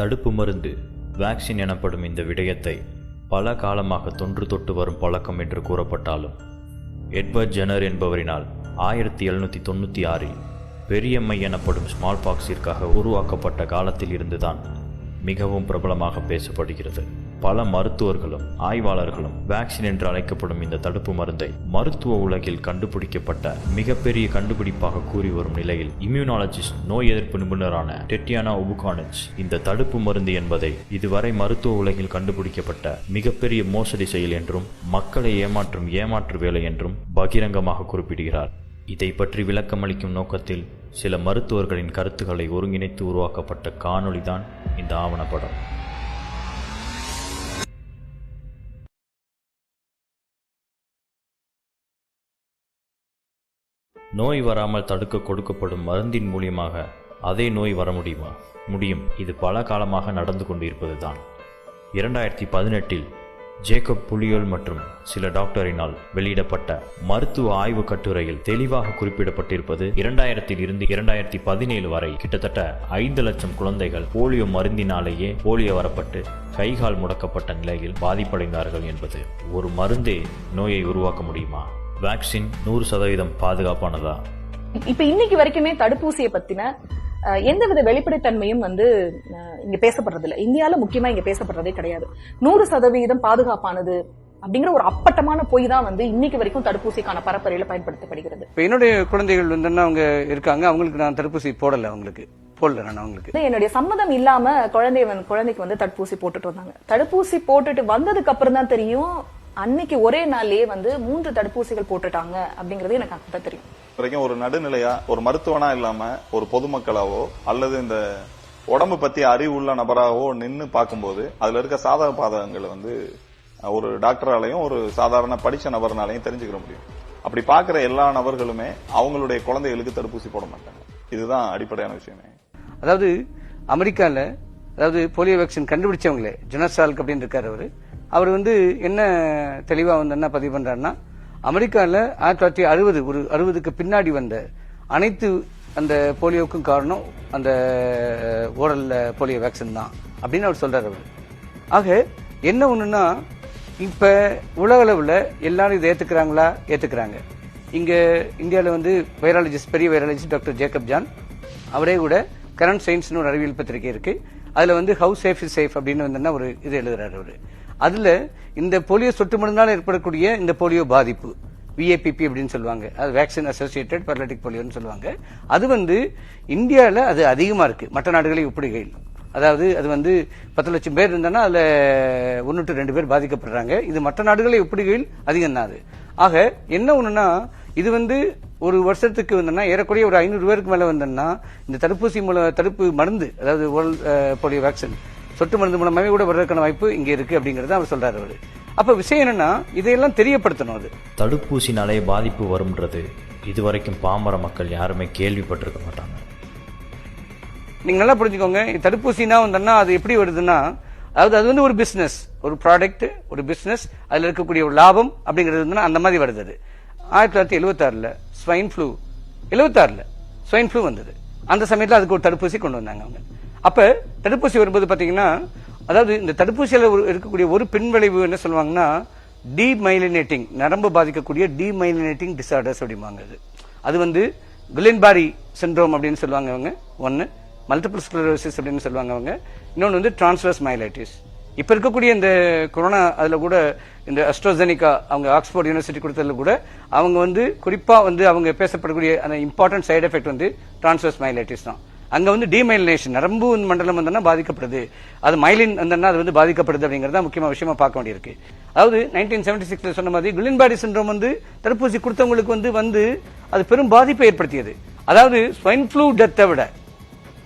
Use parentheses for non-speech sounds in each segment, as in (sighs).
தடுப்பு மருந்து வேக்சின் எனப்படும் இந்த விடயத்தை பல காலமாக தொன்று தொட்டு வரும் பழக்கம் என்று கூறப்பட்டாலும் எட்வர்ட் ஜெனர் என்பவரினால் ஆயிரத்தி எழுநூற்றி தொண்ணூற்றி ஆறில் பெரியம்மை எனப்படும் ஸ்மால் பாக்ஸிற்காக உருவாக்கப்பட்ட காலத்தில் இருந்துதான் மிகவும் பிரபலமாக பேசப்படுகிறது. பல மருத்துவர்களும் ஆய்வாளர்களும் வேக்சின் என்று அழைக்கப்படும் இந்த தடுப்பு மருந்தை மருத்துவ உலகில் கண்டுபிடிக்கப்பட்ட மிகப்பெரிய கண்டுபிடிப்பாக கூறி வரும் நிலையில் இம்யூனாலஜிஸ்ட் நோய் எதிர்ப்பு நிபுணரான டெட்டியானா உபுகானிச் இந்த தடுப்பு மருந்து என்பதை இதுவரை மருத்துவ உலகில் கண்டுபிடிக்கப்பட்ட மிகப்பெரிய மோசடி செயல் என்றும் மக்களை ஏமாற்றும் ஏமாற்று வேலை என்றும் பகிரங்கமாக குறிப்பிடுகிறார். இதை பற்றி விளக்கமளிக்கும் நோக்கத்தில் சில மருத்துவர்களின் கருத்துக்களை ஒருங்கிணைத்து உருவாக்கப்பட்ட காணொளிதான் இந்த ஆவணப்படம். நோய் வராமல் தடுக்க கொடுக்கப்படும் மருந்தின் மூலியமாக அதே நோய் வர முடியுமா? முடியும். இது பல காலமாக நடந்து கொண்டிருப்பது தான் இரண்டாயிரத்தி பதினெட்டில் ஜேக்கப் புலியோல் மற்றும் சில டாக்டரினால் வெளியிடப்பட்ட மருத்துவ ஆய்வு கட்டுரையில் தெளிவாக குறிப்பிடப்பட்டிருப்பது இரண்டாயிரத்தில் இருந்து இரண்டாயிரத்தி பதினேழு வரை கிட்டத்தட்ட ஐந்து லட்சம் குழந்தைகள் போலியோ மருந்தினாலேயே போலியோ வரப்பட்டு கைகால் முடக்கப்பட்ட நிலையில் பாதிப்படைந்தார்கள் என்பது ஒரு மருந்தே நோயை உருவாக்க முடியுமா? வேக்சின் நூறு சதவீதம் பாதுகாப்பானதா? இப்ப இன்னைக்கு வரைக்குமே தடுப்பூசியை பத்தின எந்தவித வெளிப்படைத்தன்மையும் வந்து இங்க பேசப்படுறது இல்ல இந்தியால முக்கியமா இங்க பேசப்படுறதே கிடையாது. நூறு சதவீதம் பாதுகாப்பானது அப்படிங்கிற ஒரு அப்பட்டமான பொய் தான் வந்து இன்னைக்கு வரைக்கும் தடுப்பூசிக்கான பரப்பரையில பயன்படுத்தப்படுகிறது. இப்போ என்னுடைய குழந்தைகள் வந்து அவங்க இருக்காங்க அவங்களுக்கு நான் தடுப்பூசி போடல அவங்களுக்கு. போடல நான் அவங்களுக்கு. என்னுடைய சம்மதம் இல்லாம குழந்தை வந்து- குழந்தைக்கு வந்து தடுப்பூசி போட்டுட்டு வந்தாங்க. தடுப்பூசி போட்டுட்டு வந்ததுக்கு அப்புறம் தான் தெரியும் அன்னைக்கு ஒரே நாள்லயே வந்து மூன்று தடுப்பூசிகள் போட்டுட்டாங்க அப்படிங்கறது எனக்கு அப்பதான் தெரியும். வரைக்கும் ஒரு நடுநிலையா ஒரு மருத்துவனா இல்லாம ஒரு பொதுமக்களாவோ அல்லது இந்த உடம்பு பத்தி அறிவு உள்ள நபராகவோ நின்னு பார்க்கும்போது அதுல இருக்க சாதக பாதகங்களை வந்து ஒரு டாக்டராலையும் ஒரு சாதாரண படிச்ச நபர்னாலையும் தெரிஞ்சுக்கிற முடியும். அப்படி பார்க்கிற எல்லா நபர்களுமே அவங்களுடைய குழந்தைகளுக்கு தடுப்பூசி போட மாட்டாங்க. இதுதான் அடிப்படையான விஷயமே. அதாவது அமெரிக்கால அதாவது போலியோ வேக்சின் கண்டுபிடிச்சவங்களே ஜொனசால்க் அப்படின்னு இருக்காரு அவரு. அவர் வந்து என்ன தெளிவா வந்து என்ன பதிவு பண்றாருன்னா அமெரிக்காவில் ஆயிரத்தி தொள்ளாயிரத்தி அறுபது ஒரு அறுபதுக்கு பின்னாடி வந்த அனைத்து அந்த போலியோவுக்கும் காரணம் அந்த ஓரல்ல போலியோ வேக்சின் தான் அப்படின்னு அவர் சொல்றாரு அவர். ஆக என்ன ஒண்ணுன்னா இப்ப உலக அளவுல எல்லாரும் இதை ஏத்துக்கிறாங்களா? ஏத்துக்கிறாங்க. இங்க இந்தியாவில் வந்து வைராலஜிஸ்ட் பெரிய வைராலஜிஸ்ட் டாக்டர் ஜேக்கப் ஜான் அவரே கூட கரண்ட் சயின்ஸ்னு ஒரு அறிவியல் பத்திரிகை இருக்கு. அதுல வந்து ஹவு சேஃப் இஸ் சேஃப் அப்படின்னு வந்து ஒரு இது எழுதுறாரு அவரு. அதுல இந்த போலியோ சொட்டு மருந்தால் ஏற்படக்கூடிய இந்த போலியோ பாதிப்பு விஏபிபி அப்படின்னு சொல்லுவாங்க. அது வேக்சின் அசோசியேட்டட் பரலட்டிக் போலியோன்னு சொல்லுவாங்க. அது வந்து இந்தியாவில் அது அதிகமாக இருக்கு. மற்ற நாடுகளை ஒப்பிடுகையில். அதாவது அது வந்து பத்து லட்சம் பேர் இருந்தாங்கன்னா அதில் ஒன்று டு ரெண்டு பேர் பாதிக்கப்படுறாங்க. இது மற்ற நாடுகளை ஒப்பிடுகையில் அதிகம் தான் அது. ஆக என்ன ஒண்ணுன்னா இது வந்து ஒரு வருஷத்துக்கு வந்தோம்னா ஏறக்குறைய ஒரு ஐநூறு பேருக்கு மேலே வந்தோம்னா இந்த தடுப்பூசி மூலம் தடுப்பு மருந்து அதாவது ஓரல் போலியோ வேக்சின் சொட்டு மருந்து மூலமாவே கூட வர்றதுக்கான வாய்ப்பு இங்க இருக்கு அப்படிங்கறத அவர் சொல்றாரு அவரு. அப்ப விஷயம் என்னன்னா இதையெல்லாம் தெரியப்படுத்தணும் அது. தடுப்பூசினாலே பாதிப்பு வரும்ன்றது இதுவரைக்கும் பாமர மக்கள் யாருமே கேள்விப்பட்டிருக்க மாட்டாங்க. நீங்க நல்லா புரிஞ்சுக்கோங்க தடுப்பூசினா வந்தோம்னா அது எப்படி வருதுன்னா அதாவது அது வந்து ஒரு பிசினஸ் ஒரு ப்ராடக்ட் ஒரு பிசினஸ் அதுல இருக்கக்கூடிய ஒரு லாபம் அப்படிங்கிறது வந்து அந்த மாதிரி வருது அது. ஆயிரத்தி தொள்ளாயிரத்தி எழுபத்தாறுல ஸ்வைன் ஃப்ளூ எழுபத்தாறுல ஸ்வைன் ஃப்ளூ வந்தது. அந்த சமயத்துல அதுக்கு ஒரு தடுப்பூசி கொண்டு வந்தாங்க அவங்க. அப்ப தடுப்பூசி வரும்போது பாத்தீங்கன்னா அதாவது இந்த தடுப்பூசியில இருக்கக்கூடிய ஒரு பின்விளைவு என்ன சொல்லுவாங்கன்னா டிமைலினேட்டிங் நரம்பு பாதிக்கக்கூடிய டிமைலினேட்டிங் டிசார்டர்ஸ் அப்படிம்பாங்க அது. அது வந்து குலின்பாரி சிண்ட்ரோம் அப்படின்னு சொல்லுவாங்க அவங்க. ஒன்னு மல்டிபிள் ஸ்க்ளரோசிஸ் அப்படின்னு சொல்லுவாங்க அவங்க. இன்னொன்று வந்து டிரான்ஸ்வர்ஸ் மைலைட்டிஸ் இப்போ இருக்கக்கூடிய இந்த கொரோனா அதில் கூட இந்த அஸ்ட்ரோசெனிகா அவங்க ஆக்ஸ்போர்ட் யூனிவர்சிட்டி கொடுத்ததுல கூட அவங்க வந்து குறிப்பாக வந்து அவங்க பேசப்படக்கூடிய அந்த இம்பார்ட்டன்ட் சைடு எஃபெக்ட் வந்து டிரான்ஸ்வர்ஸ் மைலைட்டிஸ் தான். அங்க வந்து டிமைலினேஷன் நரம்பு மண்டலம் வந்தோம்னா பாதிக்கப்படுது. அது மைலின் வந்தோம்னா அது வந்து பாதிக்கப்படுது அப்படிங்கறத முக்கியமா விஷயமா பார்க்க வேண்டியிருக்கு. அதாவது நைன்டீன் செவன்டி சிக்ஸ்ல சொன்ன மாதிரி குளின்பாடி சின்ரோம் வந்து தடுப்பூசி கொடுத்தவங்களுக்கு வந்து வந்து அது பெரும் பாதிப்பை ஏற்படுத்தியது. அதாவது ஸ்வைன் ஃப்ளூ டெத்தை விட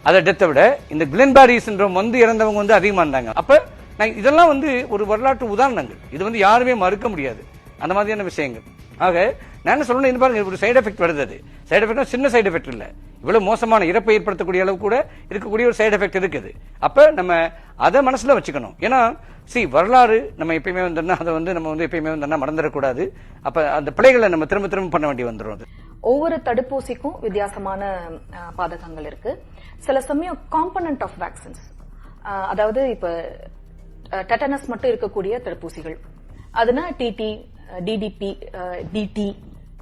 அதை டெத்தை விட இந்த குளென்பாரி சின்ரோம் வந்து இறந்தவங்க வந்து அதிகமாக இருந்தாங்க அப்ப நான் இதெல்லாம் வந்து ஒரு வரலாற்று உதாரணங்கள். இது வந்து யாருமே மறுக்க முடியாது. அந்த மாதிரியான விஷயங்கள். ஆக நான் என்ன சொல்லணும் பாருங்க ஒரு சைடு எஃபெக்ட் வருது அது. சைடு எஃபெக்ட் சின்ன சைடு எஃபெக்ட் இல்ல. இவ்வளவு மோசமான இறப்பை ஏற்படுத்தக்கூடிய அளவு கூட இருக்கக்கூடிய ஒரு சைடு எஃபெக்ட் இருக்குது. அப்ப நம்ம அதை மனசுல வச்சுக்கணும். ஏன்னா சி வரலாறு நம்ம எப்பயுமே வந்தோம்னா அதை வந்து நம்ம வந்து எப்பயுமே வந்தோம்னா மறந்துடக்கூடாது. அப்ப அந்த பிள்ளைகளை நம்ம திரும்ப திரும்ப பண்ண வேண்டி வந்துடும் அது. ஒவ்வொரு தடுப்பூசிக்கும் வித்தியாசமான பாதகங்கள் இருக்கு. சில சமயம் காம்பனன்ட் ஆஃப் வேக்சின்ஸ் அதாவது இப்ப டெட்டனஸ் மட்டும் இருக்கக்கூடிய தடுப்பூசிகள். அதுனா டிடி டிடிபி டிடி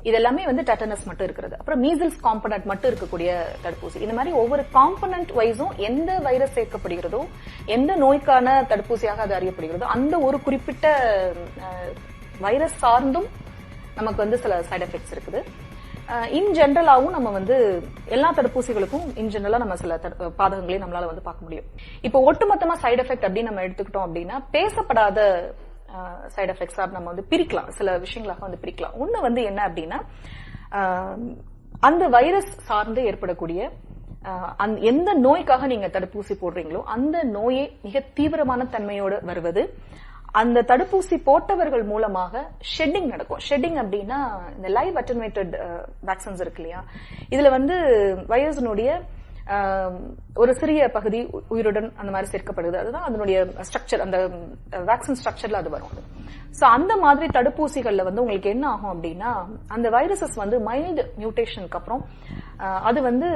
இதெல்லாமே வந்து டெட்டனஸ் மட்டும் இருக்கிறது. அப்புறம் மீசல்ஸ் காம்பனன்ட் மட்டும் இருக்கக்கூடிய தடுப்பூசி. இந்த மாதிரி ஒவ்வொரு காம்பனன்ட் வைஸும் எந்த வைரஸ் சேர்க்கப்படுகிறதோ எந்த நோய்க்கான தடுப்பூசியாக அது அறியப்படுகிறதோ அந்த ஒரு குறிப்பிட்ட வைரஸ் சார்ந்தும் நமக்கு வந்து சில சைட் எஃபெக்ட்ஸ் இருக்குது. இன் ஜென்ரலாகவும் நம்ம வந்து எல்லா தடுப்பூசிகளுக்கும் இன் ஜென்ரலா நம்ம சில பாதகங்களையும் நம்மளால வந்து பார்க்க முடியும். இப்போ ஒட்டுமொத்தமா சைடு எஃபெக்ட் அப்படின்னு நம்ம எடுத்துக்கிட்டோம் அப்படின்னா பேசப்படாத சைட் எஃபெக்ட்ஸாக நம்ம வந்து பிரிக்கலாம். சில விஷயங்களாக வந்து பிரிக்கலாம். ஒன்று வந்து என்ன அப்படின்னா அந்த வைரஸ் சார்ந்து ஏற்படக்கூடிய அந் எந்த நோய்க்காக நீங்க தடுப்பூசி போடுறீங்களோ அந்த நோயே மிக தீவிரமான தன்மையோடு வருவது. அந்த தடுப்பூசி போட்டவர்கள் மூலமாக ஷெட்டிங் நடக்கும். ஷெட்டிங் அப்படின்னா இந்த லைவ் அட்டன்வேட்டட் வேக்சின்ஸ் இருக்கு இல்லையா? இதுல வந்து வைரஸினுடைய ஒரு சிறிய பகுதி உயிருடன் அந்த மாதிரி சேர்க்கப்படுது. அதுதான் அதனுடைய ஸ்ட்ரக்சர் அந்த வேக்சின் ஸ்ட்ரக்சர்ல அது வரும். ஸோ அந்த மாதிரி தடுப்பூசிகள்ல வந்து உங்களுக்கு என்ன ஆகும் அப்படின்னா அந்த வைரஸஸ் வந்து மைல்டு மியூட்டேஷனுக்கு அப்புறம் அது வந்து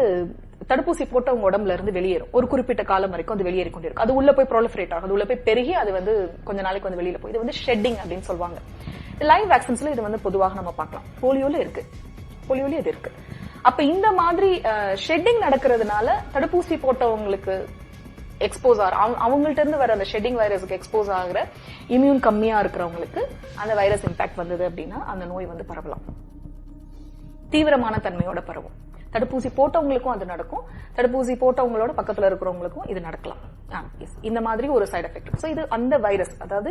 தடுப்பூசி போட்டவங்க உடம்புல இருந்து வெளியேறும். ஒரு குறிப்பிட்ட காலம் வரைக்கும் அது வெளியேறி கொண்டிருக்கும். அது உள்ள போய் ப்ரோலிஃபரேட் ஆகும். அது உள்ள போய் பெருகி அது வந்து கொஞ்ச நாளைக்கு வந்து வெளியில போய் இது வந்து ஷெட்டிங் அப்படின்னு சொல்லுவாங்க. லைவ் வேக்சின்ஸ்ல இது வந்து பொதுவாக நம்ம பார்க்கலாம். போலியோல இருக்கு. போலியோல இது இருக்கு. அப்ப இந்த மாதிரி ஷெட்டிங் நடக்கிறதுனால தடுப்பூசி போட்டவங்களுக்கு எக்ஸ்போஸ் ஆகிற அவங்கள்ட்ட இருந்து வர அந்த ஷெட்டிங் வைரஸுக்கு எக்ஸ்போஸ் ஆகிற இம்யூன் கம்மியா இருக்கிறவங்களுக்கு அந்த வைரஸ் இம்பாக்ட் வந்தது அப்படின்னா அந்த நோய் வந்து பரவலாம். தீவிரமான தன்மையோட பரவும். தடுப்பூசி போட்டவங்களுக்கும் அது நடக்கும். தடுப்பூசி போட்டவங்களோட பக்கத்துல இருக்கிறவங்களுக்கும் இது நடக்கலாம். ஆ, இந்த மாதிரி ஒரு சைடு எஃபெக்ட் ஸோ இது அந்த வைரஸ் அதாவது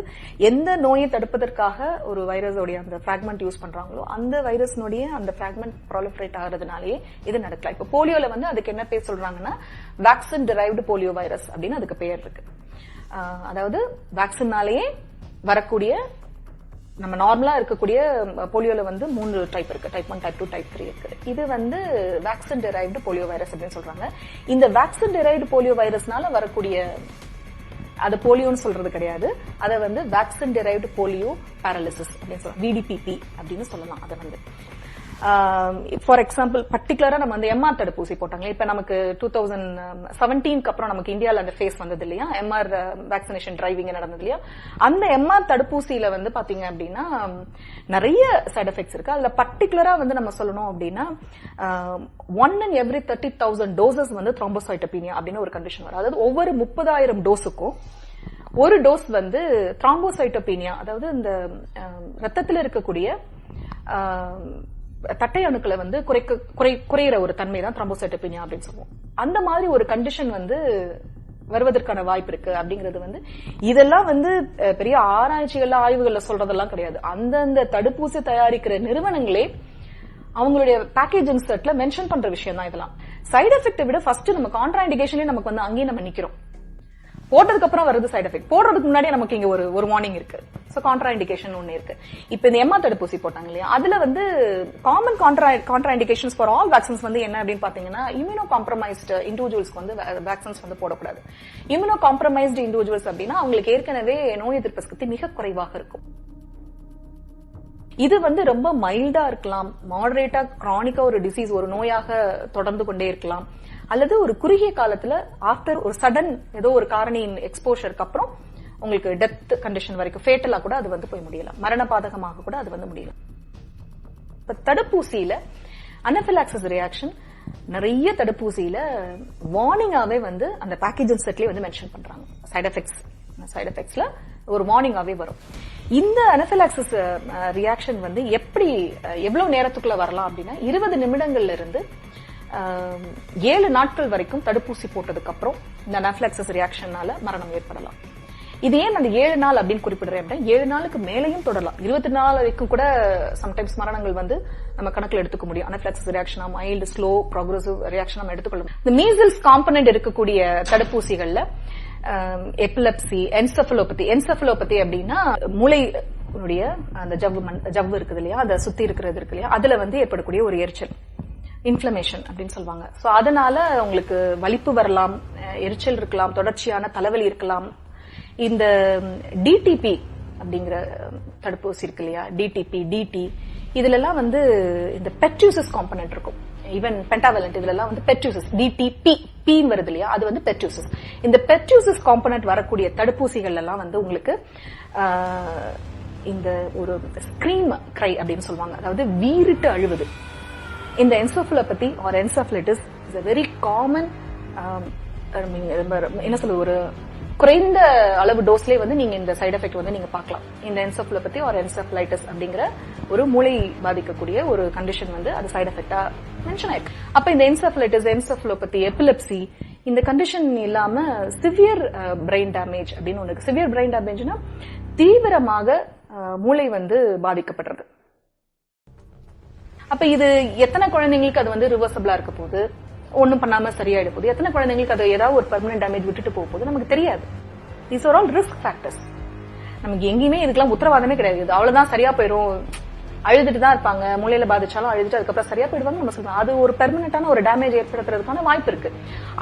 எந்த நோயை தடுப்பதற்காக ஒரு வைரஸோடைய அந்த ஃபிராக்மெண்ட் யூஸ் பண்றாங்களோ அந்த வைரஸ்னுடைய அந்த ஃபிராக்மெண்ட் ப்ராலிஃபரேட் ஆகிறதுனாலேயே இது நடக்கலாம். இப்போ போலியோல வந்து அதுக்கு என்ன பேர் சொல்றாங்கன்னா வேக்சின் டிரைவ்டு போலியோ வைரஸ் அப்படின்னு அதுக்கு பேர் இருக்கு. அதாவது வேக்சின்னாலேயே வரக்கூடிய நம்ம நார்மலா இருக்கக்கூடிய போலியோல வந்து மூணு டைப் இருக்கு. Type one type two type three இருக்கு. இது வந்து வேக்சின் டெரைவ்டு போலியோ வைரஸ் அப்படின்னு சொல்றாங்க. இந்த வேக்சின் டெரைவ்டு போலியோ வைரஸ்னால வரக்கூடிய அது போலியோன்னு சொல்றது கிடையாது. அதை வந்து வேக்சின் டெரைவ்டு போலியோ பேரலிசிஸ் அப்படின்னு சொல்லலாம் விடிபிபி அப்படின்னு சொல்லலாம். அதை வந்து ஃபார் எக்ஸாம்பிள் பர்டிகுலரா நம்ம வந்து எம்ஆர் தடுப்பூசி போட்டாங்க இப்ப நமக்கு டூ தௌசண்ட் செவன்டீன்க்கு அப்புறம் நமக்கு இந்தியாவில் அந்த ஃபேஸ் வந்தது இல்லையா எம்ஆர் வேக்சினேஷன் டிரைவிங் நடந்தது இல்லையா அந்த எம்ஆர் தடுப்பூசியில வந்து பாத்தீங்க அப்படின்னா நிறைய சைடு எஃபெக்ட்ஸ் இருக்கு. அதுல பர்டிகுலரா வந்து நம்ம சொல்லணும் அப்படின்னா one and every thirty thousand doses வந்து த்ரோம்போசைட்டோபீனியா அப்படின்னு ஒரு கண்டிஷன் வரும். அதாவது ஒவ்வொரு முப்பதாயிரம் டோஸுக்கும் ஒரு டோஸ் வந்து த்ராம்போசைட்டோபீனியா அதாவது இந்த ரத்தத்தில் இருக்கக்கூடிய தட்டை அணுக்களை வந்து குறைக்க குறை குறையிற ஒரு தன்மை தான் த்ராம்போசைட்டோபீனியா அப்படின்னு சொல்லுவோம். அந்த மாதிரி ஒரு கண்டிஷன் வந்து வருவதற்கான வாய்ப்பு இருக்கு அப்படிங்கிறது வந்து இதெல்லாம் வந்து பெரிய ஆராய்ச்சிகள்ல ஆய்வுகள்ல சொல்றதெல்லாம் கிடையாது. அந்தந்த தடுப்பூசி தயாரிக்கிற நிறுவனங்களே அவங்களுடைய பேக்கேஜ் செட்ல மென்ஷன் பண்ற விஷயம் தான் இதெல்லாம். சைடு எஃபெக்ட்டை விட ஃபர்ஸ்ட் நம்ம கான்ட்ராண்டிகேஷன்லயே நமக்கு வந்து அங்கேயே நம்ம நிக்கிறோம். போட்டதுக்கு அப்புறம் வருது சைடு எஃபெக்ட் போடுறதுக்கு முன்னாடி நமக்கு இங்க ஒரு ஒரு வார்னிங் இருக்கு. சோ கான்ட்ரா இண்டிகேஷன் ஒன்று இருக்கு. இப்போ இந்த எம்மா தடுப்பூசி போட்டாங்க இல்லையா? அதுல வந்து common contra contraindications for all vaccines வந்து என்ன அப்படின்னு பாத்தீங்கன்னா இம்யூனோ காம்ப்ரமைஸ்டு இண்டிவிஜுவல்ஸ்க்கு வந்து வேக்சின்ஸ் வந்து போடக்கூடாது. இம்யூனோ காம்ப்ரமைஸ்டு இண்டிவிஜுவல்ஸ் அப்படின்னா அவங்களுக்கு ஏற்கனவே நோய் எதிர்ப்பு சக்தி மிக குறைவாக இருக்கும். இது வந்து ரொம்ப மைல்டா இருக்கலாம். மாடரேட்டா கிரானிக்கா ஒரு டிசீஸ் ஒரு நோயாக தொடர்ந்து கொண்டே இருக்கலாம். அல்லது ஒரு குறுகிய காலத்துல ஆஃப்டர் ஒரு சடன் ஏதோ ஒரு காரணியின் எக்ஸ்போஷருக்கு அப்புறம் உங்களுக்கு டெத் கண்டிஷன் வரைக்கும் ஃபேட்டலா கூட அது வந்து போய் முடியலாம். மரண பாதகமாக கூட அது வந்து முடியலாம். இப்ப தடுப்பூசியில அனபிலாக்சஸ் ரியாக்ஷன் நிறைய தடுப்பூசியில வார்னிங்காவே வந்து அந்த பேக்கேஜிங் செட்லயே வந்து மென்ஷன் பண்றாங்க. சைடு எஃபெக்ட்ஸ் சைடு எஃபெக்ட்ஸ்ல ஒரு வார்னிங்காவே வரும். இந்த அனபிலாக்சஸ் ரியாக்ஷன் uh, வந்து எப்படி uh, எவ்வளவு நேரத்துக்குள்ள வரலாம் அப்படின்னா இருபது நிமிடங்கள்ல இருந்து ஏழு நாட்கள் வரைக்கும் தடுப்பூசி போட்டதுக்கு அப்புறம் இந்த அனபிலாக்சிஸ் ரியாக்ஷனால மரணம் ஏற்படலாம். இது ஏன் அந்த ஏழு நாள் அப்படின்னு குறிப்பிடுறேன் அப்படின்னா ஏழு நாளுக்கு மேலையும் தொடரலாம். இருபத்தி நாள் வரைக்கும் கூட சம்டைம்ஸ் மரணங்கள் வந்து நம்ம கணக்கில் எடுத்துக்க முடியும். அனபிளாக்சிஸ் ரியாக்ஷனா மைல்டு ஸ்லோ ப்ரோக்ரசிவ் ரியாக்ஷன் நம்ம எடுத்துக்கொள்ள இந்த மீசல்ஸ் காம்பனன்ட் இருக்கக்கூடிய தடுப்பூசிகள்ல எபிலப்சி என்செஃபலோபதி என்செஃபலோபதி அப்படின்னா மூளை அந்த ஜவ்வு மண் ஜவ்வு இருக்குது இல்லையா? அதை சுத்தி இருக்கிறது இருக்கு இல்லையா? அதுல வந்து ஏற்படக்கூடிய ஒரு எரிச்சல். இன்ஃப்ளமேஷன் அப்படின்னு சொல்லுவாங்க. ஸோ அதனால உங்களுக்கு வலிப்பு வரலாம் எரிச்சல் இருக்கலாம் தொடர்ச்சியான தலைவலி இருக்கலாம். இந்த டிடிபி அப்படிங்கிற தடுப்பூசி இருக்கு இல்லையா? டிடிபி டிடி இதுலலாம் வந்து இந்த பெட்யூசஸ் காம்பனன்ட் இருக்கும். ஈவன் பென்டாவலண்ட் இதுலலாம் வந்து பெட்யூசஸ் டிடிபி பின்னு வருது இல்லையா? அது வந்து பெட்யூசஸ் இந்த பெட்யூசஸ் காம்பனன்ட் வரக்கூடிய தடுப்பூசிகள் எல்லாம் வந்து உங்களுக்கு இந்த ஒரு ஸ்கிரீம் கிரை அப்படின்னு சொல்லுவாங்க. அதாவது வீறிட்டு அழுவது. இந்த encephalopathy or encephalitis is a very common என்ன சொல்ல ஒரு குறைந்த அளவு டோஸ்லேயே வந்து நீங்க இந்த சைடு எஃபெக்ட் வந்து நீங்க பார்க்கலாம். இந்த என்சோஃபிலோபதி ஆர் என்சோஃபிலைட்டிஸ் அப்படிங்கிற ஒரு மூளை பாதிக்கக்கூடிய ஒரு கண்டிஷன் வந்து அது சைடு எஃபெக்டா மென்ஷன் ஆயிருக்கு. அப்ப இந்த என்சோஃபிலைட்டிஸ் என்சோஃபிலோபதி எபிலப்சி இந்த கண்டிஷன் இல்லாம சிவியர் பிரெயின் டேமேஜ் அப்படின்னு ஒன்று சிவியர் பிரெயின் டேமேஜ்னா தீவிரமாக uh, மூளை வந்து பாதிக்கப்படுறது. அப்ப இது எத்தனை குழந்தைங்களுக்கு அது வந்து ரிவர்சபிளா இருக்க போகுது? ஒன்றும் பண்ணாம சரியாயிட போகுது. எத்தனை குழந்தைங்களுக்கு அது ஏதாவது ஒரு பெர்மனன்ட் டேமேஜ் விட்டுட்டு போக போகுது? நமக்கு தெரியாது. These are all risk factors நமக்கு எங்கேயுமே இதுக்கெல்லாம் உத்தரவாதமே கிடையாது. அவ்வளவுதான் சரியா போயிடும் அழுதுட்டு தான் இருப்பாங்க. மூலையில பாதிச்சாலும் அழுதுட்டு அதுக்கப்புறம் சரியா போயிடுவாங்க நம்ம சொல்றோம். அது ஒரு பெர்மனண்டான ஒரு டேமேஜ் ஏற்படுத்துறதுக்கான வாய்ப்பு இருக்கு.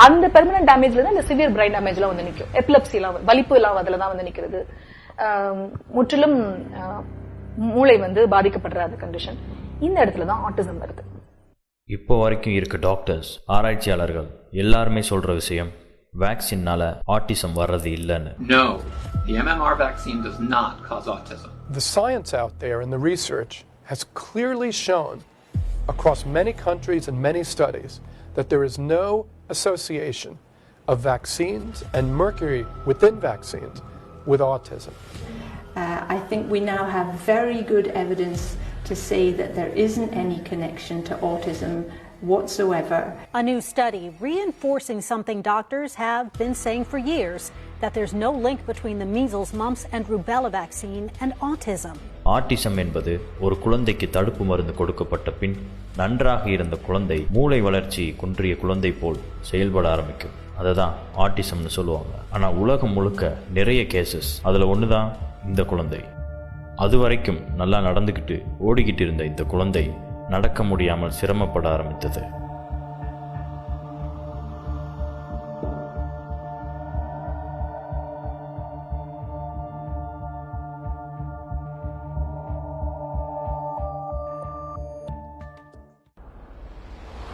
அந்த பெர்மனன்ட் டேமேஜ்ல தான் இந்த சிவியர் பிரைன் டேமேஜ் எல்லாம் வந்து நிற்கும் எப்லப்சி எல்லாம் வலிப்பு எல்லாம் அதுல தான் வந்து நிக்கிறது. முற்றிலும் மூளை வந்து பாதிக்கப்படுற அந்த கண்டிஷன் இந்த இடத்துல தான் ஆட்டிசம் வருது இப்போ வரைக்கும் இருக்க டாக்டர்ஸ் ஆராய்ச்சியாளர்கள் எல்லாருமே சொல்ற விஷயம் வேக்சின்னால ஆட்டிசம் வர்றது இல்லைன்னு No, the MMR vaccine does not cause autism. The science out there and the research has clearly shown across many countries and many studies that there is no association of vaccines and mercury within vaccines with autism. Uh, I think we now have very good evidence to say that there isn't any connection to autism whatsoever. A new study reinforcing something doctors have been saying for years that there's no link between the measles, mumps, and rubella vaccine and autism. Autism என்பது ஒரு குழந்தைக்கு தடுப்பு மருந்து கொடுக்கப்பட்ட பின் நன்றாக இருந்த குழந்தை மூளை வளர்ச்சி குன்றிய குழந்தை போல் செயல்பட ஆரம்பிக்கும் அதை தான் ஆட்டிசம்னு சொல்லுவாங்க ஆனால் உலகம் முழுக்க நிறைய கேசஸ் அதில் ஒன்று தான் இந்த குழந்தை அது வரைக்கும் நல்லா நடந்துக்கிட்டு ஓடிக்கிட்டு இருந்த இந்த குழந்தை நடக்க முடியாமல் சிரமப்பட ஆரம்பித்தது.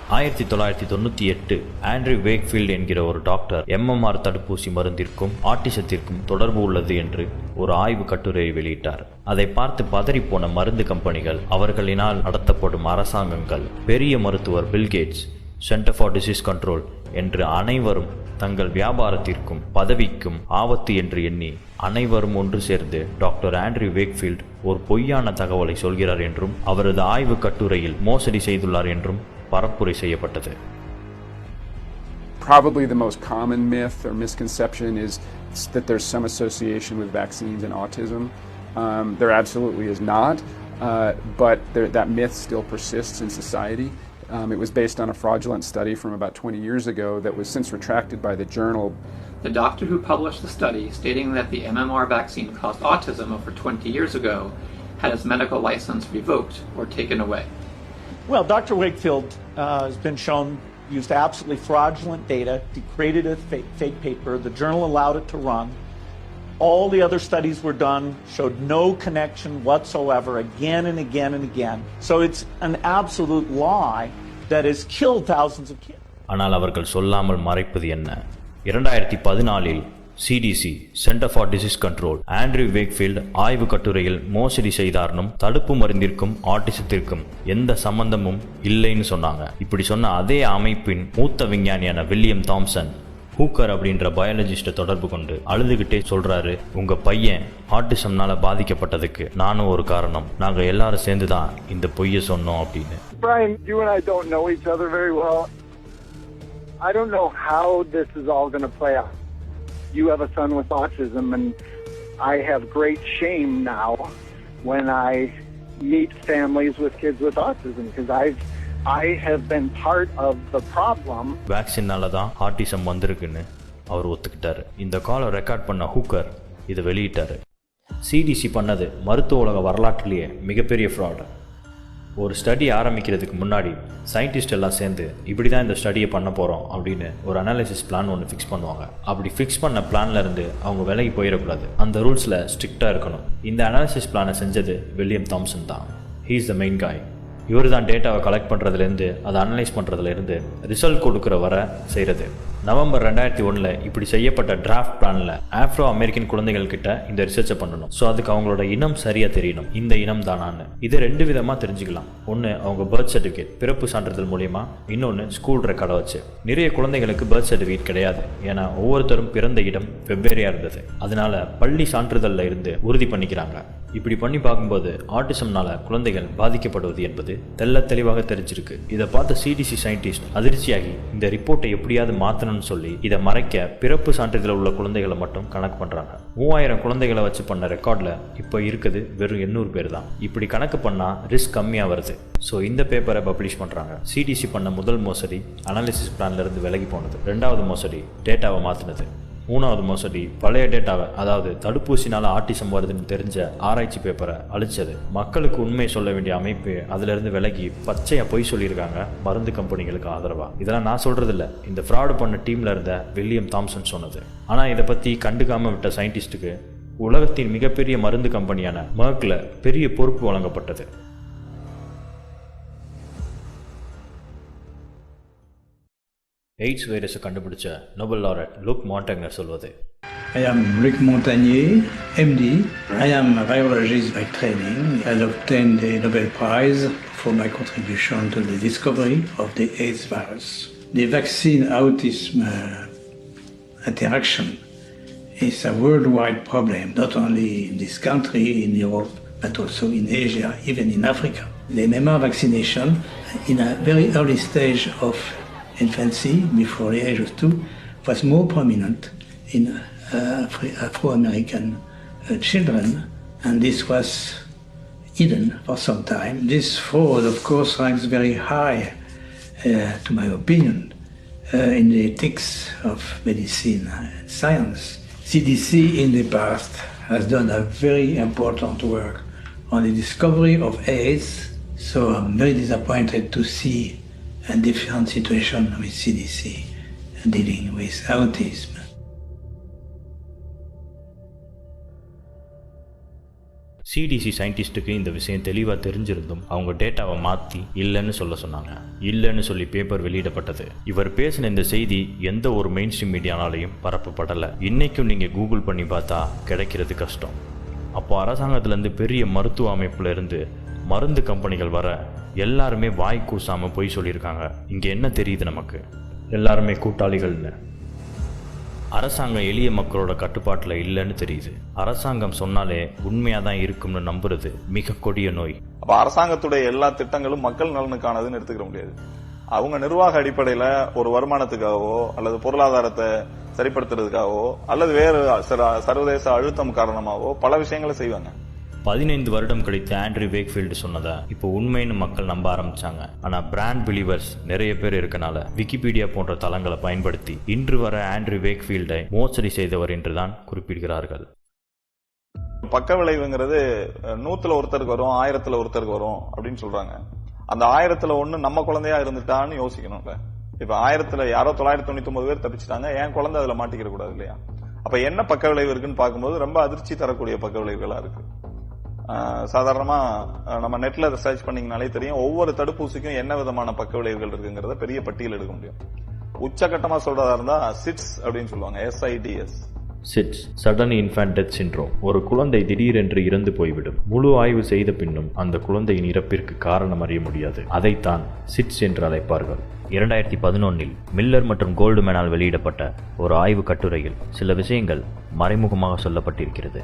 ஆயிரத்தி தொள்ளாயிரத்தி தொண்ணூற்றி எட்டு ஆண்ட்ரி வேக்ஃபீல்டு என்கிற ஒரு டாக்டர் எம்எம்ஆர் தடுப்பூசி மருந்திற்கும் ஆட்டிசத்திற்கும் தொடர்பு உள்ளது என்று ஒரு ஆய்வு கட்டுரையை வெளியிட்டார். அதை பார்த்து பதறிப்போன மருந்து கம்பெனிகள் அவர்களினால் நடத்தப்படும் அரசாங்கங்கள் பெரிய மருத்துவர் Bill Gates centre for disease control என்று அனைவரும் தங்கள் வியாபாரத்திற்கும் பதவிக்கும் ஆபத்து என்று எண்ணி அனைவரும் ஒன்று சேர்ந்து டாக்டர் ஆண்ட்ரி வேக்ஃபீல்ட் ஒரு பொய்யான தகவலை சொல்கிறார் என்றும் அவரது ஆய்வு கட்டுரையில் மோசடி செய்துள்ளார் என்றும் பரப்புரை செய்யப்பட்டது. Probably the most common myth or misconception is that there's some association with vaccines and autism. Um, there absolutely is not, uh, but there, that myth still persists in society. Um, it was based on a fraudulent study from about 20 years ago that was since retracted by the journal. The doctor who published the study stating that the MMR vaccine caused autism over 20 years ago had his medical license revoked or taken away. Well, Dr. Wakefield uh, has been shown used absolutely fraudulent data, created a fake, fake paper. The journal allowed it to run. All the other studies were done, showed no connection whatsoever, again and again and again. So it's an absolute lie that has killed thousands of kids. ஆனால் அவர்கள் சொல்லாமல் மறைப்பது என்ன இரண்டாயிரத்தி பதினாலில் CDC centre for disease control Andrew Wakefield ஆய்வு கட்டுரையில் மோசடி செய்தார்னும் தடுப்பு மருந்திற்கும் ஆட்டிசத்திற்கும் எந்த சம்பந்தமும் இல்லைன்னு சொன்னாங்க. இப்படி சொன்ன அதே அமைப்பின் மூத்த விஞ்ஞானியான வில்லியம் தாம்சன் ஹூக்கர் அப்படின்ற பயாலஜிஸ்ட்டை தொடர்பு கொண்டு அழுதுகிட்டே சொல்றாரு உங்க பையன் ஆட்டிசம்னால பாதிக்கப்பட்டதுக்கு நானும் ஒரு காரணம். நாங்க எல்லாரும் சேர்ந்து தான் இந்த பொய்யை சொன்னோம் அப்படின்னு. I don't know how this is all going to play out. You have a son with autism, and I have great shame now when I meet families with kids with autism because I've I have been part of the problem. வேக்சின்னால தான் autism வந்திருக்குன்னு அவர் ஒத்துக்கிட்டாரு இந்த காலை record பண்ண Hooker இதை வெளியிட்டாரு CDC பண்ணது மருத்துவ உலக வரலாற்றிலேயே மிகப்பெரிய ஃப்ராடு ஒரு ஸ்டடி ஆரம்பிக்கிறதுக்கு முன்னாடி சயின்டிஸ்ட் எல்லாம் சேர்ந்து இப்படி தான் இந்த ஸ்டடியை பண்ண போகிறோம் அப்படின்னு ஒரு அனாலிசிஸ் பிளான் ஒன்று ஃபிக்ஸ் பண்ணுவாங்க. அப்படி ஃபிக்ஸ் பண்ண பிளான்லேருந்து அவங்க விலகி போயிடக்கூடாது. அந்த ரூல்ஸில் ஸ்ட்ரிக்டாக இருக்கணும். இந்த அனாலிசிஸ் பிளானை செஞ்சது வில்லியம் தாம்சன் தான். He is the main guy இவர் தான் டேட்டாவை கலெக்ட் பண்ணுறதுலேருந்து அதை அனலைஸ் பண்ணுறதுலேருந்து ரிசல்ட் கொடுக்குற வர செய்கிறது நவம்பர் ரெண்டாயிரத்தி ஒன்றில் இப்படி செய்யப்பட்ட டிராஃப்ட் பிளானில் ஆப்ரோ அமெரிக்கன் குழந்தைகள் கிட்ட இந்த ரிசர்ச்சை பண்ணணும். ஸோ அதுக்கு அவங்களோட இனம் சரியாக தெரியணும். இந்த இனம் தானான்னு இது ரெண்டு விதமாக தெரிஞ்சுக்கலாம். ஒன்று அவங்க பர்த் சர்டிஃபிகேட் பிறப்பு சான்றிதழ் மூலியமா. இன்னொன்று ஸ்கூல் ரெக்கார்டை வச்சு. நிறைய குழந்தைகளுக்கு பர்த் சர்டிஃபிகேட் கிடையாது. ஏன்னா ஒவ்வொருத்தரும் பிறந்த இடம் வெவ்வேறையாக இருந்தது. அதனால பள்ளி சான்றிதழில் இருந்து உறுதி பண்ணிக்கிறாங்க. இப்படி பண்ணி பார்க்கும்போது ஆட்டிசம்னால குழந்தைகள் பாதிக்கப்படுவது என்பது தெள்ள தெளிவாக தெரிஞ்சிருக்கு. இதை பார்த்த சிடிசி சயின்டிஸ்ட் அதிர்ச்சியாகி இந்த ரிப்போர்ட்டை எப்படியாவது மாற்றணும்னு சொல்லி இதை மறைக்க பிறப்பு சான்றிதழ் உள்ள குழந்தைகளை மட்டும் கணக்கு பண்ணுறாங்க மூவாயிரம் குழந்தைகளை வச்சு பண்ண ரெக்கார்டில் இப்போ இருக்குது வெறும் எண்ணூறு பேர் தான். இப்படி கணக்கு பண்ணால் ரிஸ்க் கம்மியாக வருது. ஸோ இந்த பேப்பரை பப்ளிஷ் பண்ணுறாங்க சிடிசி பண்ண முதல் மோசடி அனாலிசிஸ் பிளான்லேருந்து விலகி போனது. ரெண்டாவது மோசடி டேட்டாவை மாற்றினது மூணாவது மோசடி பழைய டேட்டாவை அதாவது தடுப்பூசினால் ஆட்டிசம் வருதுன்னு தெரிஞ்ச ஆராய்ச்சி பேப்பரை அழிச்சது. மக்களுக்கு உண்மை சொல்ல வேண்டிய அமைப்பு அதிலிருந்து விலகி பச்சையாக பொய் சொல்லியிருக்காங்க மருந்து கம்பெனிகளுக்கு ஆதரவாக இதெல்லாம் நான் சொல்கிறது இல்லை இந்த ஃப்ராடு பண்ண டீமில் இருந்த வில்லியம் தாம்சன் சொன்னது. ஆனால் இதை பற்றி கண்டுக்காமல் விட்ட சயின்டிஸ்டுக்கு உலகத்தின் மிகப்பெரிய மருந்து கம்பெனியான மர்க்கில் பெரிய பொறுப்பு வழங்கப்பட்டது. எய்ட்ஸ் வைரஸை கண்டுபிடிச்ச நோபல் லாரட் லுக் மாண்டங்கர் சொல்வது I am Luc Montagnier, MD. I am a virologist by training. I obtained the Nobel Prize for my contribution to the discovery of the AIDS virus. The vaccine autism uh, interaction is a worldwide problem, not only in this country, in Europe, but also in Asia, even in Africa. The MMR vaccination, in a very early stage of infancy, before the age of two, was more prominent in uh, Afro-American uh, children, and this was hidden for some time. This fraud, of course, ranks very high, uh, to my opinion, in the ethics of medicine and science. CDC in the past has done a very important work on the discovery of AIDS, so I'm very disappointed to see a different situation with CDC dealing with autism. CDC சயின்டிஸ்ட்டுக்கு இந்த விஷயம் தெளிவாக தெரிஞ்சிருந்தும் அவங்க டேட்டாவை மாற்றி இல்லைன்னு சொல்ல சொன்னாங்க. இல்லைன்னு சொல்லி பேப்பர் வெளியிடப்பட்டது. இவர் பேசின இந்த செய்தி எந்த ஒரு மெயின் ஸ்ட்ரீம் மீடியானாலையும் பரப்பப்படலை. இன்னைக்கும் நீங்கள் கூகுள் பண்ணி பார்த்தா கிடைக்கிறது கஷ்டம். அப்போ அரசாங்கத்திலேருந்து பெரிய மருத்துவ அமைப்புலேருந்து மருந்து கம்பெனிகள் வர எல்லாருமே வாய் கூசாமல் பொய் சொல்லியிருக்காங்க. இங்கே என்ன தெரியுது நமக்கு? எல்லாருமே கூட்டாளிகள்னு அரசாங்கம் எளிய மக்களோட கட்டுப்பாட்டில் இல்லைன்னு தெரியுது. அரசாங்கம் சொன்னாலே உண்மையாக தான் இருக்கும்னு நம்புறது மிக கொடிய நோய். அப்போ அரசாங்கத்துடைய எல்லா திட்டங்களும் மக்கள் நலனுக்கானதுன்னு எடுத்துக்கிற முடியாது. அவங்க நிர்வாக அடிப்படையில் ஒரு வருமானத்துக்காகவோ அல்லது பொருளாதாரத்தை சரிப்படுத்துறதுக்காகவோ அல்லது வேறு சர்வதேச அழுத்தம் காரணமாகவோ பல விஷயங்களை செய்வாங்க. பதினைந்து வருடம் கழித்து ஆண்ட்ரி வேக்ஃபீல்டு சொன்னதை இப்போ உண்மைன்னு மக்கள் நம்ப ஆரம்பிச்சாங்க. ஆனால் பிராண்ட் பிலீவர்ஸ் நிறைய பேர் இருக்கனால விக்கிபீடியா போன்ற தளங்களை பயன்படுத்தி இன்று வர ஆண்ட்ரி வேக்ஃபீல்டை மோசடி செய்தவர் என்றுதான் குறிப்பிடுகிறார்கள். பக்க விளைவுங்கிறது நூத்துல ஒருத்தருக்கு வரும் ஆயிரத்துல ஒருத்தருக்கு வரும் அப்படின்னு சொல்றாங்க. அந்த ஆயிரத்துல ஒண்ணு நம்ம குழந்தையா இருந்துட்டான்னு யோசிக்கணும்ல. இப்ப ஆயிரத்துல யாரோ தொள்ளாயிரத்தி தொண்ணூத்தி ஒன்பது பேர் தப்பிச்சிட்டாங்க என் குழந்தை அதுல மாட்டிக்கிற கூடாது இல்லையா? அப்ப என்ன பக்க விளைவு இருக்குன்னு பார்க்கும்போது ரொம்ப அதிர்ச்சி தரக்கூடிய பக்க விளைவுகளா இருக்கு. சாதாரணமாக நம்ம நெட்டில் நம்ம நெட்ல சர்ச் பண்ணிங்கனாலே தெரியும். ஒவ்வொரு தடுப்பூசிக்கும் என்ன விதமான பக்க விளைவுகள் இருக்குங்கிறத பெரிய பட்டியல் எடுக்க முடியும். உச்சகட்டமாக சொல்றதா இருந்தால் சிட்ஸ் அப்படின்னு சொல்லுவாங்க. SIDS SIDS sudden infant death syndrome ஒரு குழந்தை திடீரென்று இறந்து போய்விடும். முழு ஆய்வு செய்த பின்னும் அந்த குழந்தையின் இறப்பிற்கு காரணம் அறிய முடியாது. அதைத்தான் சிட்ஸ் என்று அழைப்பார்கள். இரண்டாயிரத்தி பதினொன்னில் மில்லர் மற்றும் கோல்டுமேனால் வெளியிடப்பட்ட ஒரு ஆய்வு கட்டுரையில் சில விஷயங்கள் மறைமுகமாக சொல்லப்பட்டிருக்கிறது.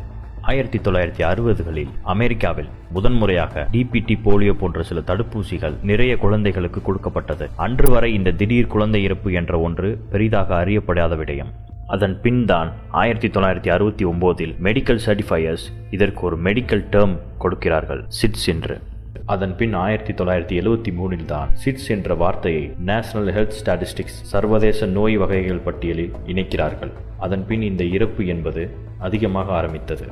ஆயிரத்தி தொள்ளாயிரத்தி அறுபதுகளில் அமெரிக்காவில் முதன்முறையாக டிபிடி போலியோ போன்ற சில தடுப்பூசிகள் நிறைய குழந்தைகளுக்கு கொடுக்கப்பட்டது. அன்று வரை இந்த திடீர் குழந்தை இறப்பு என்ற ஒன்று பெரிதாக அறியப்படாத விடயம். அதன் பின் தான் ஆயிரத்தி தொள்ளாயிரத்தி அறுபத்தி ஒம்போதில் மெடிக்கல் சர்டிஃபையர்ஸ் இதற்கு ஒரு மெடிக்கல் டேர்ம் கொடுக்கிறார்கள் சிட்ஸ் என்று. அதன் பின் ஆயிரத்தி தொள்ளாயிரத்தி எழுவத்தி மூணில் தான் சிட்ஸ் என்ற வார்த்தையை நேஷனல் ஹெல்த் ஸ்டாட்டிஸ்டிக்ஸ் சர்வதேச நோய் வகைகள் பட்டியலில் இணைக்கிறார்கள். அதன் பின் இந்த இறப்பு என்பது அதிகமாக ஆரம்பித்தது.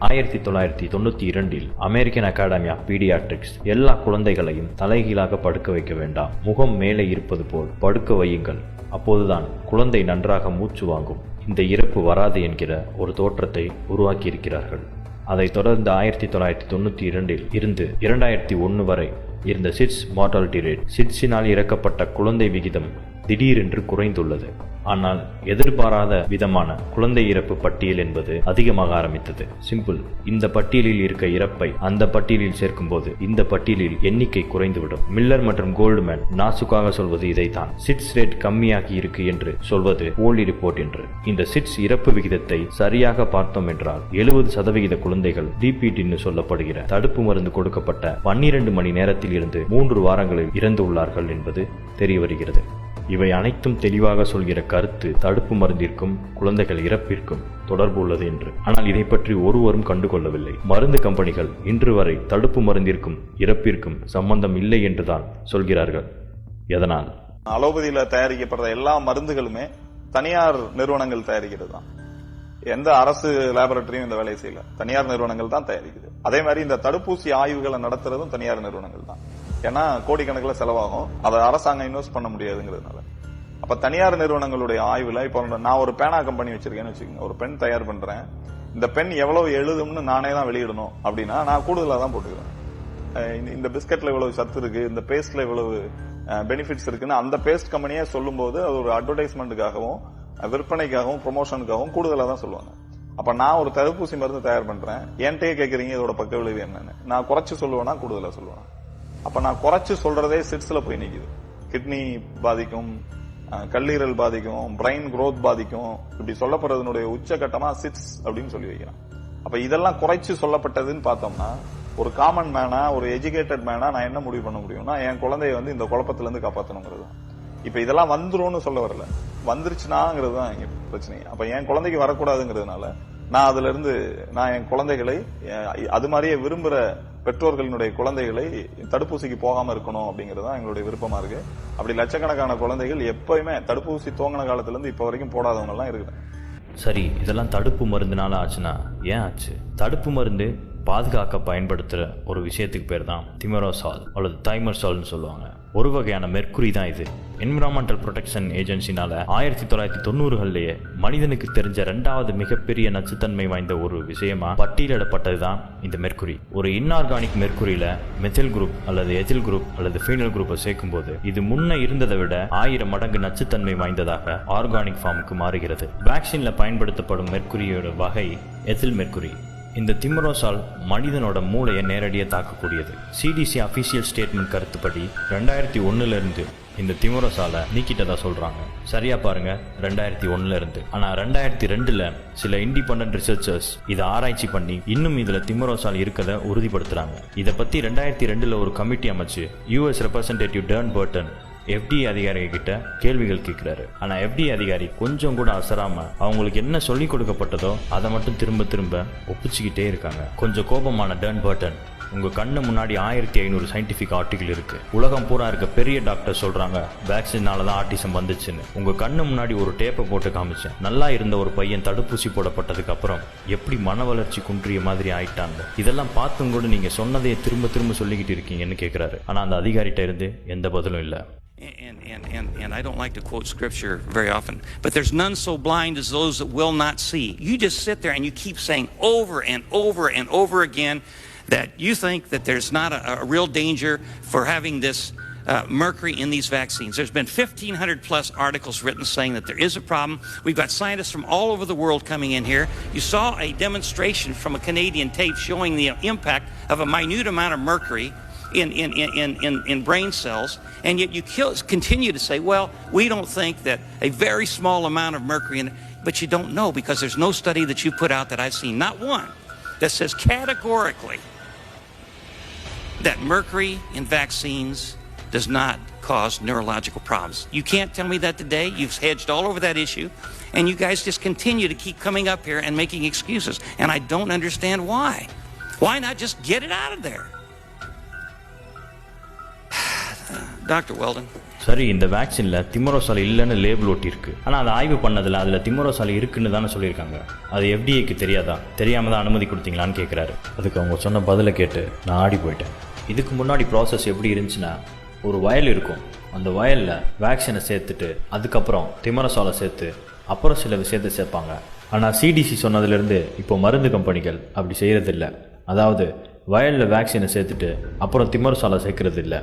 ஆயிரத்தி தொள்ளாயிரத்தி தொண்ணூற்றி இரண்டில் அமெரிக்கன் அகாடமி ஆஃப் பீடியாட்ரிக்ஸ் எல்லா குழந்தைகளையும் தலைகீழாக படுக்க வைக்க வேண்டாம். முகம் மேலே இருப்பது போல் படுக்க வையுங்கள். அப்போதுதான் குழந்தை நன்றாக மூச்சு வாங்கும். இந்த இறப்பு வராது என்கிற ஒரு தோற்றத்தை உருவாக்கியிருக்கிறார்கள். அதைத் தொடர்ந்து ஆயிரத்தி தொள்ளாயிரத்தி தொண்ணூற்றி இரண்டில் இருந்து இரண்டாயிரத்தி ஒன்று வரை இருந்த சிட்ஸ் மார்டாலிட்டி ரேட் சிட்ஸினால் இறக்கப்பட்ட குழந்தை விகிதம் திடீரென்று குறைந்துள்ளது. ஆனால் எதிர்பாராத விதமான குழந்தை இறப்பு பட்டியல் என்பது அதிகமாக ஆரம்பித்தது. சிம்பிள். இந்த பட்டியலில் இருக்க இறப்பை அந்த பட்டியலில் சேர்க்கும்போது இந்த பட்டியலில் எண்ணிக்கை குறைந்துவிடும். மில்லர் மற்றும் கோல்டுமேன் நாசுக்காக சொல்வது இதைத்தான். சிட்ஸ் ரேட் கம்மியாகி இருக்கு என்று சொல்வது போலி ரிப்போர்ட் என்று. இந்த சிட்ஸ் இறப்பு விகிதத்தை சரியாக பார்த்தோம் என்றால் எழுபது சதவிகித குழந்தைகள் டிபிடின்னு சொல்லப்படுகிற தடுப்பு மருந்து கொடுக்கப்பட்ட பன்னிரண்டு மணி நேரத்தில் இருந்து மூன்று வாரங்களில் இறந்து உள்ளார்கள் என்பது தெரிய வருகிறது. இவை அனைத்தும் தெளிவாக சொல்கிற கருத்து தடுப்பு மருந்திற்கும் குழந்தைகள் இறப்பிற்கும் தொடர்பு உள்ளது என்று. ஆனால் இதை பற்றி ஒருவரும் கண்டுகொள்ளவில்லை. மருந்து கம்பெனிகள் இன்று வரை தடுப்பு மருந்திற்கும் இறப்பிற்கும் சம்பந்தம் இல்லை என்றுதான் சொல்கிறார்கள். எதனால்? அலோபதியில் தயாரிக்கப்படுற எல்லா மருந்துகளுமே தனியார் நிறுவனங்கள் தயாரிக்கிறது தான் எந்த அரசு லேபரட்டரியும் இந்த வேலையை செய்யல. தனியார் நிறுவனங்கள் தான் தயாரிக்குது. அதே மாதிரி இந்த தடுப்பூசி ஆய்வுகளை நடத்துறதும் தனியார் நிறுவனங்கள் தான். ஏன்னா கோடிக்கணக்கில் செலவாகும். அதை அரசாங்கம் இன்வெஸ்ட் பண்ண முடியாதுங்கிறதுனால. அப்ப தனியார் நிறுவனங்களுடைய ஆய்வுல இப்போ நான் ஒரு பேனா கம்பெனி வச்சிருக்கேன்னு வச்சுக்கோங்க. ஒரு பென் தயார் பண்றேன். இந்த பென் எவ்வளவு எழுதும்னு நானே தான் வெளியிடணும் அப்படின்னா நான் கூடுதலா தான் போட்டுக்கிறேன். இந்த- பிஸ்கட்ல இவ்வளவு சத்து இருக்கு இந்த பேஸ்ட்ல இவ்வளவு பெனிஃபிட்ஸ் இருக்குன்னு அந்த பேஸ்ட் கம்பெனியே சொல்லும்போது அது ஒரு அட்வர்டைஸ்மெண்ட்டுக்காகவும் விற்பனைக்காகவும் ப்ரொமோஷனுக்காகவும் கூடுதலா தான் சொல்லுவாங்க. அப்ப நான் ஒரு தடுப்பூசி மருந்து தயார் பண்றேன். என்கிட்டயே கேக்குறீங்க இதோட பக்க விளைவு என்னன்னு. நான் குறைச்சு சொல்லுவேனா கூடுதலா சொல்லுவேன்? அப்ப நான் குறைச்சு சொல்றதே சிட்ஸ்ல போய் நிக்குது. கிட்னி பாதிக்கும் கல்லீரல் பாதிக்கும் பிரெயின் குரோத் பாதிக்கும். இப்படி சொல்லப்படுறதுனுடைய உச்சகட்டமா சிட்ஸ் அப்படின்னு சொல்லி வைக்கிறேன். அப்ப இதெல்லாம் குறைச்சு சொல்லப்பட்டதுன்னு பார்த்தோம்னா ஒரு காமன் மேனா ஒரு எஜுகேட்டட் மேனா நான் என்ன முடிவு பண்ண முடியும்னா என் குழந்தைய வந்து இந்த குழப்பத்துல இருந்து காப்பாத்தணுங்கிறது இப்ப இதெல்லாம் வந்துரும்னு சொல்ல வரல. வந்துருச்சுனாங்கிறது தான் பிரச்சனை. அப்ப என் குழந்தைக்கு வரக்கூடாதுங்கிறதுனால நான் அதுல இருந்து நான் என் குழந்தைகளை அது மாதிரியே விரும்புற பெற்றோர்களினுடைய குழந்தைகளை தடுப்பூசிக்கு போகாம இருக்கணும் அப்படிங்கிறது தான் எங்களுடைய விருப்பமா இருக்கு. அப்படி லட்சக்கணக்கான குழந்தைகள் எப்பயுமே தடுப்பூசி துவங்கின காலத்துல இருந்து இப்ப வரைக்கும் போடாதவங்க எல்லாம் இருக்கிறாங்க சரி இதெல்லாம் தடுப்பு மருந்துனால ஆச்சுன்னா ஏன் ஆச்சு? தடுப்பு மருந்து பாதுகாக்க பயன்படுத்துகிற ஒரு விஷயத்துக்கு பேர் தான் திமரோசால் அல்லது தைமர்சால்னு சொல்லுவாங்க. ஒரு வகையான மெர்க்குரி தான் இது. என்விரான்மெண்டல் ப்ரொடெக்ஷன் ஏஜென்சினால ஆயிரத்தி தொள்ளாயிரத்தி தொண்ணூறுகள்லேயே மனிதனுக்கு தெரிஞ்ச ரெண்டாவது மிகப்பெரிய நச்சுத்தன்மை வாய்ந்த ஒரு விஷயமா பட்டியலிடப்பட்டது தான் இந்த மெர்குரி. ஒரு இன்ஆர்கானிக் மெர்க்குரியில மெத்தில் குரூப் அல்லது எதில் குரூப் அல்லது ஃபீனல் குரூப்பை சேர்க்கும்போது இது முன்ன இருந்ததை விட ஆயிரம் மடங்கு நச்சுத்தன்மை வாய்ந்ததாக ஆர்கானிக் ஃபார்முக்கு மாறுகிறது. வேக்சின்ல பயன்படுத்தப்படும் மெர்குரியோட வகை எத்தில் மெர்க்குரி இந்த திமரோசால் மனிதனோட மூளையை நேரடியாக தாக்கக்கூடியது. சிடிசி அஃபிஷியல் ஸ்டேட்மெண்ட் கருத்துப்படி ரெண்டாயிரத்தி ஒண்ணுல இருந்து இந்த திமரோசாலை நீக்கிட்டதா சொல்றாங்க. சரியா பாருங்க ரெண்டாயிரத்தி ஒன்னுல இருந்து. ஆனா ரெண்டாயிரத்தி ரெண்டுல சில இண்டிபெண்ட் ரிசர்ச்சர்ஸ் இதை ஆராய்ச்சி பண்ணி இன்னும் இதுல திமரோசால் இருக்கதை உறுதிப்படுத்துறாங்க. இதை பத்தி ரெண்டாயிரத்தி ரெண்டுல ஒரு கமிட்டி அமைச்சு US representative Dan Burton FDA அதிகாரி கிட்ட கேள்விகள் கேட்கிறாரு. ஆனா எஃப்டிஏ அதிகாரி கொஞ்சம் கூட அசராம அவங்களுக்கு என்ன சொல்லி கொடுக்கப்பட்டதோ அதை மட்டும் திரும்ப திரும்ப ஒப்பிச்சுக்கிட்டே இருக்காங்க. கொஞ்சம் கோபமான டர்ன் பர்டன் உங்க கண்ணு முன்னாடி ஆயிரத்தி ஐநூறு சயின்டிபிக் ஆர்டிகல் இருக்கு. உலகம் பூரா இருக்க பெரிய டாக்டர் சொல்றாங்க வேக்சினால தான் ஆட்டிசம் வந்துச்சுன்னு. உங்க கண்ணு முன்னாடி ஒரு டேப்பை போட்டு காமிச்சேன். நல்லா இருந்த ஒரு பையன் தடுப்பூசி போடப்பட்டதுக்கு அப்புறம் எப்படி மன வளர்ச்சி குன்றிய மாதிரி ஆயிட்டாங்க. இதெல்லாம் பார்த்தும் கூட நீங்க சொன்னதையே திரும்ப திரும்ப சொல்லிக்கிட்டு இருக்கீங்கன்னு கேக்குறாரு. ஆனா அந்த அதிகாரிட்ட இருந்து எந்த பதிலும் இல்லை. And, and, and, and I don't like to quote scripture very often, but there's none so blind as those that will not see. You just sit there and you keep saying over and over and over again that you think that there's not a, a real danger for having this uh, mercury in these vaccines. There's been 1,500 plus articles written saying that there is a problem. We've got scientists from all over the world coming in here. You saw a demonstration from a Canadian tape showing the impact of a minute amount of mercury in, in, in, in, in brain cells, and yet you kill, continue to say, well, we don't think that a very small amount of mercury in but you don't know because there's no study that you put out that I've seen, not one, that says categorically that mercury in vaccines does not cause neurological problems. You can't tell me that today. You've hedged all over that issue, and you guys just continue to keep coming up here and making excuses, and I don't understand why. Why not just get it out of there? (sighs) Dr. Weldon. சரி இந்த வேக்சின்ல திமரோசால் இல்லைன்னு label ஒட்டியிருக்கு ஆனா அதை ஆய்வு பண்ணதுல அதுல திமரோசால் இருக்குன்னு தானே சொல்லியிருக்காங்க அது எஃப்டிஏக்கு தெரியாதா தெரியாம தான் அனுமதி கொடுத்தீங்களான்னு கேட்குறாரு அதுக்கு அவங்க சொன்ன பதிலை கேட்டு நான் ஆடி போயிட்டேன் இதுக்கு முன்னாடி ப்ராசஸ் எப்படி இருந்துச்சுன்னா ஒரு வயல் இருக்கும். அந்த வயலில் வேக்சினை சேர்த்துட்டு அதுக்கப்புறம் திமரசாலை சேர்த்து அப்புறம் சில விஷயத்தை சேர்ப்பாங்க. ஆனால் சிடிசி சொன்னதுலேருந்து இப்போ மருந்து கம்பெனிகள் அப்படி செய்கிறதில்ல அதாவது வயலில் வேக்சினை சேர்த்துட்டு அப்புறம் திமரசாலை சேர்க்கறது இல்லை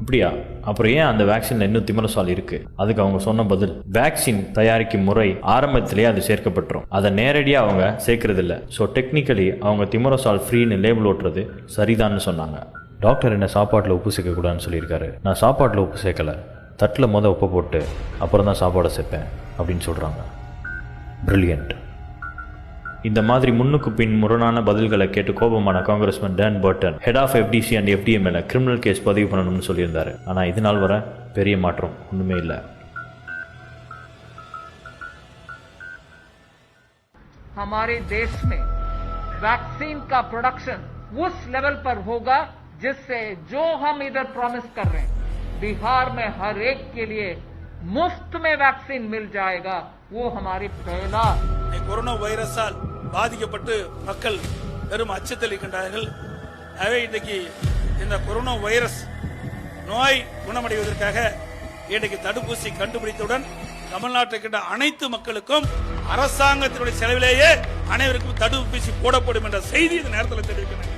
அப்படியா? அப்புறம் ஏன் அந்த வேக்சினில் இன்னும் திமரசால் இருக்குது அதுக்கு அவங்க சொன்ன பதில் வேக்சின் தயாரிக்கும் முறை ஆரம்பத்திலேயே அது சேர்க்கப்பட்டுரும். அதை நேரடியாக அவங்க சேர்க்கறதில்ல. ஸோ டெக்னிக்கலி அவங்க திமரசால் ஃப்ரீன்னு லேபிள் ஓட்டுறது சரிதான்னு சொன்னாங்க. டாக்டர் என்ன சாப்பாட்டில் உப்பு சேர்க்கக்கூடாதுன்னு சொல்லியிருக்காரு நான் சாப்பாட்டில் உப்பு சேர்க்கலை தட்டில் மொதல் உப்பு போட்டு அப்புறம் தான் சாப்பாடை சேர்ப்பேன் அப்படின்னு சொல்கிறாங்க பிரில்லியன்ட் இந்த மாதிரி முன்னுக்கு பின் முரணான பதில்களை கேட்டு கோபமான congressman Dan Burton head of FTC and FDM மேல கிரிமினல் கேஸ் பதிவு பண்ணணும்னு சொல்லியிருந்தாரு ஆனால் இது நாள் வர பெரிய மாற்றம் ஒன்றுமே இல்லை हमारे देश में वैक्सीन का प्रोडक्शन उस लेवल पर होगा जिससे जो हम इधर प्रॉमिस कर रहे हैं बिहार में हर एक के लिए मुफ्त में वैक्सीन मिल जाएगा वो हमारी पहला கொரோனா வைரஸால் பாதிக்கப்பட்டு மக்கள் பெரும் அச்சத்தில் இருக்கின்றார்கள் எனவே இன்றைக்கு இந்த கொரோனா வைரஸ் நோய் குணமடைவதற்காக இன்றைக்கு தடுப்பூசி கண்டுபிடித்தவுடன் தமிழ்நாட்டில் இருக்கின்ற அனைத்து மக்களுக்கும் அரசாங்கத்தினுடைய செலவிலேயே அனைவருக்கும் தடுப்பூசி போடப்படும் என்ற செய்தி இந்த நேரத்தில் தெரிவிக்கிறேன்